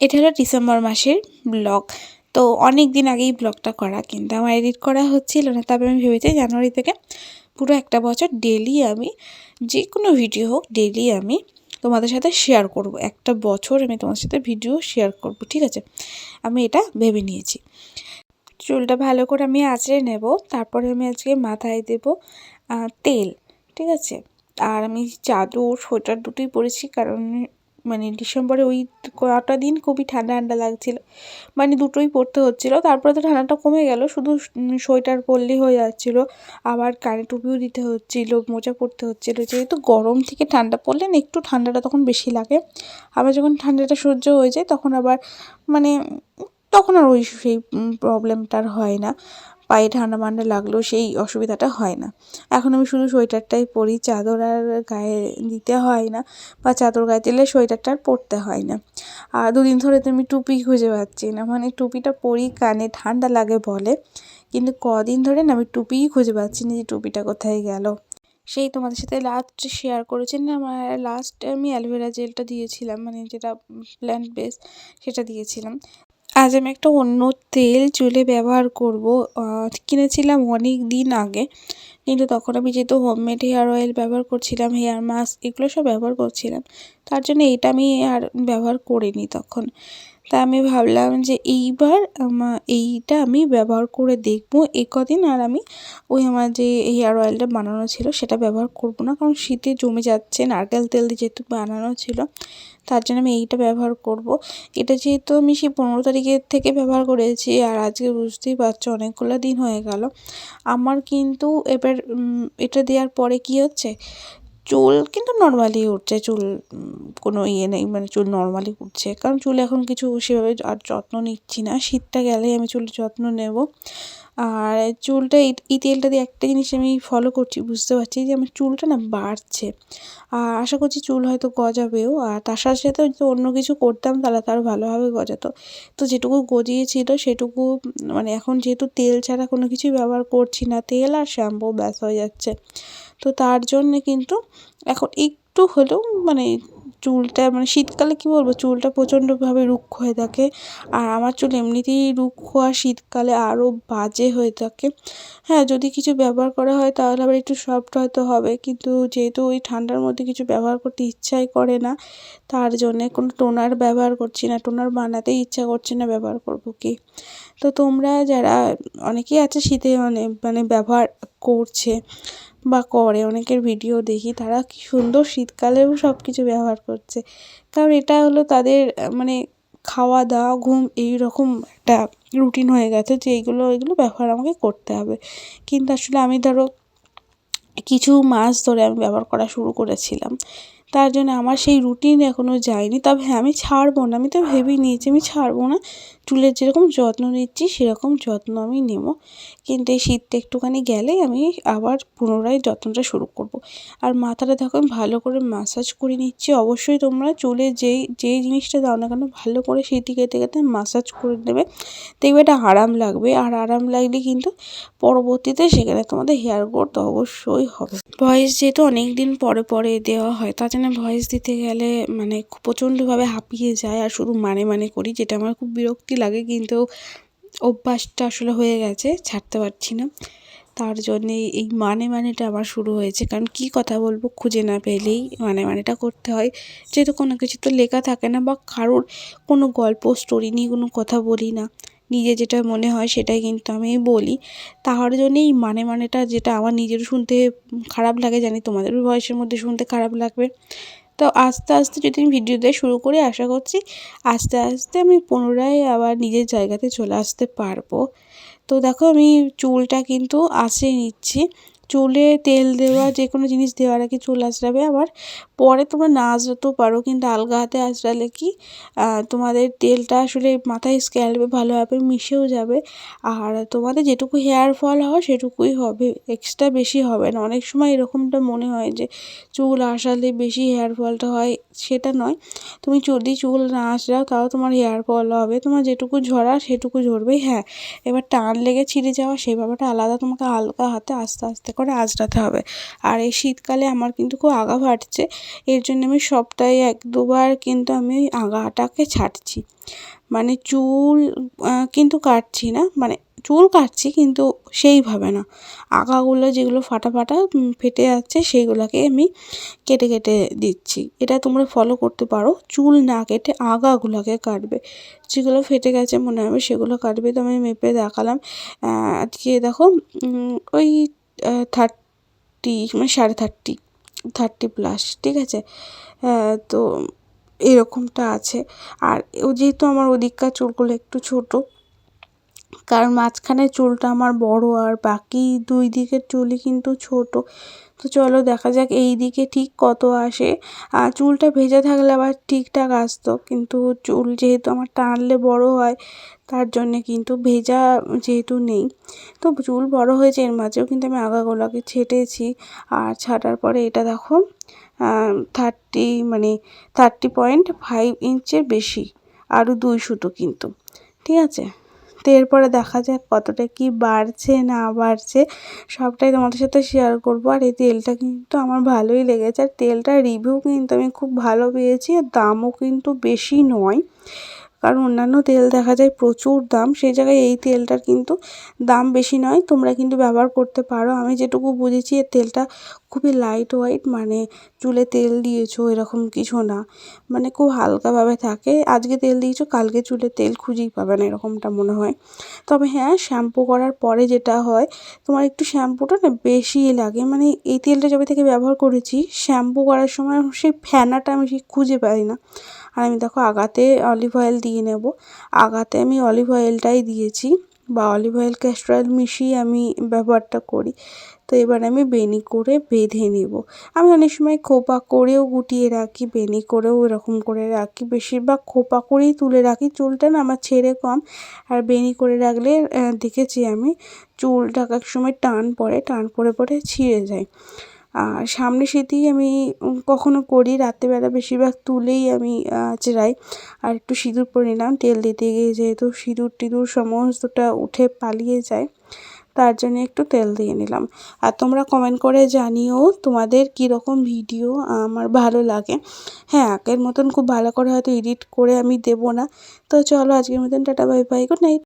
এটা হলো ডিসেম্বর মাসের ব্লগ। তো অনেক দিন আগেই ব্লগটা করা, কিন্তু আমার এডিট করা হচ্ছিল না। তবে আমি ভেবেছি জানুয়ারি থেকে পুরো একটা বছর ডেলি আমি যে কোনো ভিডিও হোক ডেলি আমি তোমাদের সাথে শেয়ার করব। একটা বছর আমি তোমাদের সাথে ভিডিও শেয়ার করব, ঠিক আছে? আমি এটা ভেবে নিয়েছি। চুলটা ভালো করে আমি আঁচড়ে নেব, তারপরে আমি আজকে মাথায় দেব তেল, ঠিক আছে? আর আমি চাদর, সোয়েটার দুটোই পরেছি, কারণ মানে ডিসেম্বরে ওই কটা দিন খুবই ঠান্ডা ঠান্ডা লাগছিল। মানে দুটোই পরতে হচ্ছিল, তারপরে তো ঠান্ডাটা কমে গেল, শুধু সোয়েটার পরলেই হয়ে যাচ্ছিল, আবার কানে টুপিও দিতে হচ্ছিল, মোজা পরতে হচ্ছিল, যেহেতু গরম থেকে ঠান্ডা পড়লে একটু ঠান্ডাটা তখন বেশি লাগে। আবার যখন ঠান্ডাটা সহ্য হয়ে যায়, তখন আবার মানে তখন আর ওই সেই প্রবলেমটা আর হয় না। পায়ে ঠান্ডা মান্ডা লাগলেও সেই অসুবিধাটা হয় না। এখন আমি শুধু সোয়েটারটাই পরি, চাদর আর গায়ে দিতে হয় না বা চাদর গায়ে দিলে সোয়েটারটা আর পরতে হয় না। আর দুদিন ধরে তো আমি টুপি খুঁজে পাচ্ছি না। মানে টুপিটা পরি, কানে ঠান্ডা লাগে বলে। কিন্তু কদিন ধরে না আমি টুপিই খুঁজে পাচ্ছি না যে টুপিটা কোথায় গেল। সেই তোমাদের সাথে লাস্ট শেয়ার করেছেন না? আমার লাস্ট আমি অ্যালোভেরা জেলটা দিয়েছিলাম মানে যেটা প্ল্যান্ট বেস সেটা দিয়েছিলাম। আজ আমি একটা অন্য তেল চুলে ব্যবহার করব। কিনেছিলাম অনেক দিন আগে। কিন্তু তখন আমি যেহেতু হোমমেড হেয়ার অয়েল ব্যবহার করছিলাম হেয়ার মাস্ক এগুলো সব ব্যবহার করছিলাম। তার জন্য এটা আমি আর ব্যবহার করিনি তখন। তা আমি ভাবলাম যে এইবার এইটা আমি ব্যবহার করে দেখব। এ কদিন আর আমি ওই আমার যে হেয়ার অয়েলটা বানানো ছিল সেটা ব্যবহার করব না। কারণ শীতে জমে যাচ্ছে, নারকেল তেল দিয়ে যেহেতু বানানো ছিল, তার জন্য আমি এইটা ব্যবহার করব। এটা যেহেতু আমি সেই পনেরো তারিখের থেকে ব্যবহার করেছি আর আজকে বুঝতেই পারছ অনেকগুলো দিন হয়ে গেল। আমার কিন্তু এবার এটা দেওয়ার পরে কি হচ্ছে? চুল কিন্তু নর্মালি উঠছে, চুল কোনো ইয়ে নেই মানে চুল নর্মালি উঠছে। কারণ চুল এখন কিছু সেভাবে আর যত্ন নিচ্ছি না। শীতটা গেলেই আমি চুলের যত্ন নেব। আর চুলটা এই তেলটা দিয়ে একটা জিনিস আমি ফলো করছি, বুঝতে পারছি যে আমার চুলটা না বাড়ছে। আর আশা করছি চুল হয়তো গজাবেও। আর তার সাথে সাথে যদি অন্য কিছু করতাম তাহলে তার ভালোভাবে গজাতো। তো যেটুকু গজিয়েছিল সেটুকু মানে এখন যেহেতু তেল ছাড়া কোনো কিছুই ব্যবহার করছি না, তেল আর শ্যাম্পু ব্যাস হয়ে যাচ্ছে। তো তার জন্যে কিন্তু এখন একটু হলেও মানে চুলটা মানে শীতকালে কী বলব, চুলটা প্রচণ্ডভাবে রুক্ষ হয়ে থাকে। আর আমার চুল এমনিতেই রুক্ষ আর শীতকালে আরও বাজে হয়ে থাকে। হ্যাঁ যদি কিছু ব্যবহার করা হয় তাহলে আবার একটু সফট হয়তো হবে। কিন্তু যেহেতু ওই ঠান্ডার মধ্যে কিছু ব্যবহার করতে ইচ্ছাই করে না, তার জন্যে কোনো টোনার ব্যবহার করছি না। টোনার বানাতেই ইচ্ছা করছে না ব্যবহার করব কি? তো তোমরা যারা অনেকেই আছে শীতে মানে মানে ব্যবহার করছে বা করে, অনেকের ভিডিও দেখি, তারা কী সুন্দর শীতকালেও সব কিছু ব্যবহার করছে। কারণ এটা হলো তাদের মানে খাওয়া দাওয়া, ঘুম এই রকম একটা রুটিন হয়ে গেছে যে এইগুলো এইগুলো ব্যবহার আমাকে করতে হবে। কিন্তু আসলে আমি ধরো কিছু মাস ধরে আমি ব্যবহার করা শুরু করেছিলাম। তার জন্য আমার সেই রুটিন এখনও যায়নি। তবে হ্যাঁ আমি ছাড়বো না, আমি তো ভেবেই নিয়েছি, আমি ছাড়বো না। চুলের যেরকম যত্ন নিচ্ছি, সেরকম যত্ন আমি নেব। কিন্তু এই শীতটা একটুখানি গেলেই আমি আবার পুনরায় যত্নটা শুরু করব। আর মাথাটা দেখো, আমি ভালো করে মাসাজ করে নিচ্ছি। অবশ্যই তোমরা চুলে যেই যেই জিনিসটা দাও না কেন, ভালো করে সেটি কেটে কেটে মাসাজ করে নেবে। দেখবে এটা আরাম লাগবে। আর আরাম লাগলে কিন্তু পরবর্তীতে সেখানে তোমাদের হেয়ার গ্রোথ অবশ্যই হবে। ভয়েস যেহেতু অনেক দিন পরে পরে দেওয়া হয়, তার জন্য ভয়েস দিতে গেলে মানে প্রচণ্ডভাবে হাঁপিয়ে যায়। আর শুধু মানে মানে করি, যেটা আমার খুব বিরক্তি লাগে, কিন্তু অভ্যাসটা আসলে হয়ে গেছে, ছাড়তে পারছি না। তার জন্যে এই মানে মানেটা আবার শুরু হয়েছে। কারণ কি কথা বলব, খুঁজে না পেলেই মানে মানেটা করতে হয়। যেহেতু কোনো কিছু তো লেখা থাকে না বা কারোর কোনো গল্প স্টোরি নিয়ে কোনো কথা বলি না। নিজে যেটা মনে হয় সেটাই কিন্তু আমি বলি। তার জন্যেই মানে মানেটা যেটা আমার নিজেরও শুনতে খারাপ লাগে, জানি তোমাদেরও ভয়েসের মধ্যে শুনতে খারাপ লাগবে। তো আস্তে আস্তে যদি আমি ভিডিও দেওয়া শুরু করে, আশা করছি আস্তে আস্তে আমি পুনরায় আবার নিজের জায়গাতে চলে আসতে পারব। তো দেখো আমি চুলটা কিন্তু আঁচড়ে নিচ্ছি। চুলে তেল দেওয়া যে কোনো জিনিস দেওয়ার আগে চুল আঁচড়াবে। আবার পরে তোমরা না আঁচড়াতেও পারো, কিন্তু আলগা হাতে আঁচড়ালে কি তোমাদের তেলটা আসলে মাথায় স্ক্যাল্পে ভালোভাবে মিশেও যাবে। আর তোমাদের যেটুকু হেয়ার ফল হওয়া সেটুকুই হবে। এক্সট্রা বেশি হবে না। অনেক সময় এরকমটা মনে হয় যে, চুল আসালে বেশি হেয়ার ফলটা হয়, সেটা নয়। তুমি যদি চুল না আঁচড়াও, তাও তোমার হেয়ার ফল হবে। তোমার যেটুকু ঝরা, সেটুকু ঝরবে হ্যাঁ। এবার টান লেগে ছিঁড়ে যাওয়া সেই ব্যাপারটা আলাদা। তোমাকে হালকা হাতে আস্তে আস্তে করে আঁচড়াতে হবে। আর এই শীতকালে আমার কিন্তু খুব আগা ফাটছে এর জন্য আমি সপ্তাহে এক দুবার কিন্তু আমি আগাটাকে ছাড়ছি। মানে চুল কিন্তু কাটছি না মানে চুল কাটছি কিন্তু সেইভাবে না। আগাগুলো যেগুলো ফাটা ফাটা ফেটে যাচ্ছে সেইগুলোকে আমি কেটে কেটে দিচ্ছি। এটা তোমরা ফলো করতে পারো। চুল না কেটে আগাগুলোকে কাটবে। যেগুলো ফেটে গেছে মনে হবে সেগুলো কাটবে। তো আমি মেপে দেখালাম। আজকে দেখো ওই থার্টি মানে সাড়ে থার্টি থার্টি প্লাস ঠিক আছে? তো এরকমটা আছে। আর ও যেহেতু আমার ওদিককার চুলগুলো একটু ছোট, কারণ মাঝখানে চুলটা আমার বড় আর বাকি দুই দিকের চুলই কিন্তু ছোট। তো চলো দেখা যাক এই দিকে ঠিক কত আসে। আর চুলটা ভেজা থাকলে আবার ঠিকঠাক আসতো, কিন্তু চুল যেহেতু আমার টানলে বড় হয়, তার জন্যে কিন্তু ভেজা যেহেতু নেই। তো চুল বড় হয়েছে, এর মাঝেও কিন্তু আমি আগাগোলাকে ছেটেছি। আর ছাটার পরে এটা দেখো থার্টি মানে থার্টি পয়েন্ট ফাইভ ইঞ্চের বেশি, আরও দুই সুতো কিন্তু, ঠিক আছে? তো এরপরে দেখা যাক কতটা কি বাড়ছে, না বাড়ছে। সবটাই তোমাদের সাথে শেয়ার করব। আর এই তেলটা কিন্তু আমার ভালোই লেগেছে। আর তেলটার রিভিউ কিন্তু আমি খুব ভালো পেয়েছি। আর দামও কিন্তু বেশি নয়। কারণ অন্যান্য তেল দেখা যায় প্রচুর দাম, সেই জায়গায় এই তেলটার কিন্তু দাম বেশি নয়, তোমরা কিন্তু ব্যবহার করতে পারো। আমি যেটুকু বুঝেছি, এর তেলটা খুবই লাইট ওয়েট মানে চুলে তেল দিয়েছ এরকম কিছু না মানে খুব হালকাভাবে থাকে। আজকে তেল দিয়েছ, কালকে চুলে তেল খুঁজেই পাবে না, এরকমটা মনে হয়। তবে হ্যাঁ শ্যাম্পু করার পরে যেটা হয়, তোমার একটু শ্যাম্পুটা না বেশি লাগে। মানে এই তেলটা যবে থেকে ব্যবহার করেছি শ্যাম্পু করার সময় সেই ফেনাটা আমি ঠিক খুঁজে পাই না। আর আমি দেখো আগাতে অলিভ অয়েল দিয়ে নেব। আগাতে আমি অলিভ অয়েলটাই দিয়েছি বা অলিভ অয়েল ক্যাস্টর অয়েল মিশিয়ে আমি ব্যবহারটা করি। তো এবার আমি বেনি করে বেঁধে নেব। আমি অনেক সময় খোপা করেও গুটিয়ে রাখি, বেনি করেও এরকম করে রাখি। বেশিরভাগ খোপা করেই তুলে রাখি, চুলটা না আমার ছেড়ে কম। আর বেনি করে রাখলে দেখেছি আমি চুলটা এক সময় টান পড়ে টান পড়ে পড়ে ছিঁড়ে যায়। আর সামনে সেতেই আমি কখনো করি, রাত্রেবেলা বেশিরভাগ তুলেই আমি আঁচড়াই। আর একটু সিঁদুর পরে নিলাম, তেল দিতে গিয়ে যেহেতু সিঁদুর টিঁদুর সমস্তটা উঠে পালিয়ে যায়, তার জন্য একটু তেল দিয়ে নিলাম। আর তোমরা কমেন্ট করে জানিও তোমাদের কীরকম ভিডিও আমার ভালো লাগে। হ্যাঁ আগের মতন খুব ভালো করে হয়তো এডিট করে আমি দেবো না। তো চলো আজকের মতন tata bye bye good night